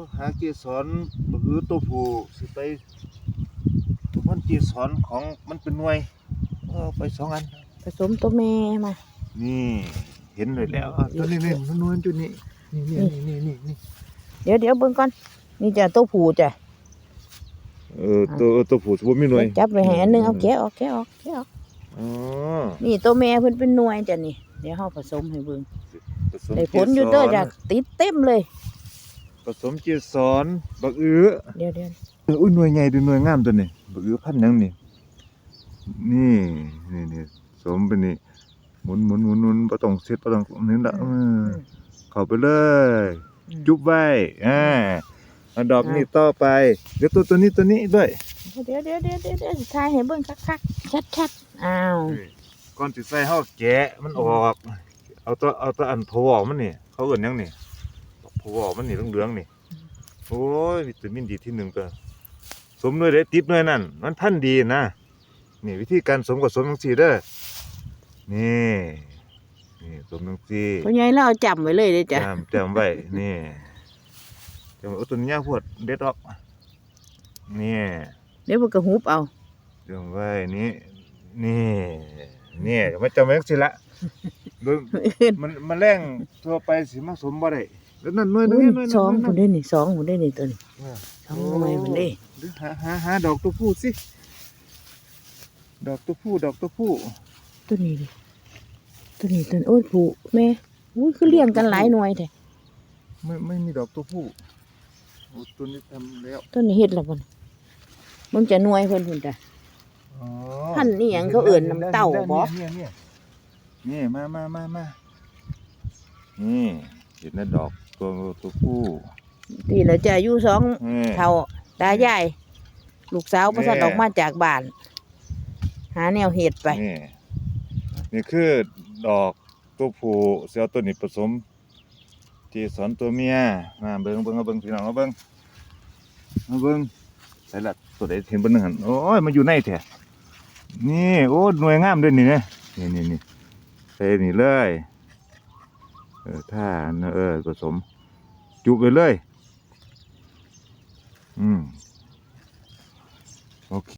อหาเกสรบ่คือตัวผู้สิไปตัวมันเกสรของมันเป็นหน่วยเอาไปสองอัน ผสมตัวแม่มา นี่เห็นเลยแล้วอะตัวนี้นี่มันนวลจุดนี้นี่นี่นี่นี่นี่เดี๋ยวเดี๋ยวเบิ่งก่อน นี่จ้ะตัวผู้จ้ะเออตัวตัวผู้สมมุติมีหน่วยจับไปให้อันหนึงเอาแกะออกแกะออกแกะออก อ๋อนี่ตัวแม่เพิ่นเป็นหน่วยจ้ะนี่ เดี๋ยวเฮาผสมให้เบิ่งผสมได้ผลอยู่เด้อจ้ะติดเต็มเลย ผสมเกสรบักอื้อเดี๋ยวเดี๋ยวเอออุ้ยหน่วยใหญ่ดูหน่วยงามตัวนี้บักอื้อพันธุ์หยังนี่นี่นี่นี่สมเป็นนี่หมุนหมุนหมุนหมุนบ่ต้องเซ็ตบ่ต้องนี่ละเออเข้าไปเลยอืมจุบไว้อ่าเอาดอกอ่านี้ต่อไป เดี๋ยวตัวตัวนี้ตัวนี้ด้วย เดี๋ยวเดี๋ยวเดี๋ยวเดี๋ยวเดี๋ยวสิถ่ายให้เบิ่งคักๆชัดๆอ้าวก่อนสิใส่เฮาแกะมันออก เอาตัวเอาตัวอันพวอมันนี่เขาเอิ้นหยังนี่ พวอมันนี่เหลืองๆนี่ โอ้ยวิตามินดีที่หนึ่งตัวสมด้วยเด้ติดด้วยนั่น มันพันธุ์ดีนะนี่วิธีการสมกับสมจังซี่เด้อนี่นี่สมจังซี่พ่อใหญ่เราเอาจำไว้เลยเด้อจ้ะจำจำไว้นี่จำไว้เอาตัวนี้พวดเด็ดออกนี่เดี๋ยวเพิ่นก็หุบเอาจำไว้นี่นี่นี่มาจำไว้จังซี่ละโดยมันมันแรงทั่วไปสิมาสมบ่ได้ แล้วนั่นหน่วยหนึงอุ้ยหน่วยหนึงสองหน่พุ่วยนหนึ่งเด้นี่สองพุ่นเด้นี่ตัวนี้เออสองหน่วยพุ่นเด้หรือหาหาหาดอกตัวผู้สิดอกตัวผู้ดอกตัวผู้ตัวนี้ดิตัวนี้ตัวโอ้ยผู้แม่อุ้ยคือเลี้ยงกันหลายหน่วยแท้ไม่ไม่มีดอกตัวผู้โอ้ตัวนี้ทำแล้วตัวนี้เฮ็ดแล้วบ่มึงจะหน่วยเพิ่นพุ่นจ้ะ อ๋อพันธุ์นี่หยังเขาเอิ้นน้ำเต้าบ่ เนี่ยเนี่ยเนี่ยมามามามานี่เห็นนะดอก ตัวตัวผู้ตีแล้วจะอยู่สองเท่าตายายลูกสาวประสันออกมาจากบ้าน หาแนวเห็ดไป นี่นี่คือดอกตัวผู้เสียตัวนี้ผสม ที่สอนตัวเมียมาเบิ่งเบิ่งเอาเบิ่งพี่น้องเบิ่งเอาเบิ่งใส่ละตัวใดเห็นบิ่งหนึ่งหันโอ้ยมันอยู่ในแท้นี่โอ้หน่วยงามด้วยนี่นะนี่นี่นี่ใส่นี่เลยเออถ้าเออผสม จุไปเลย อืม โอเค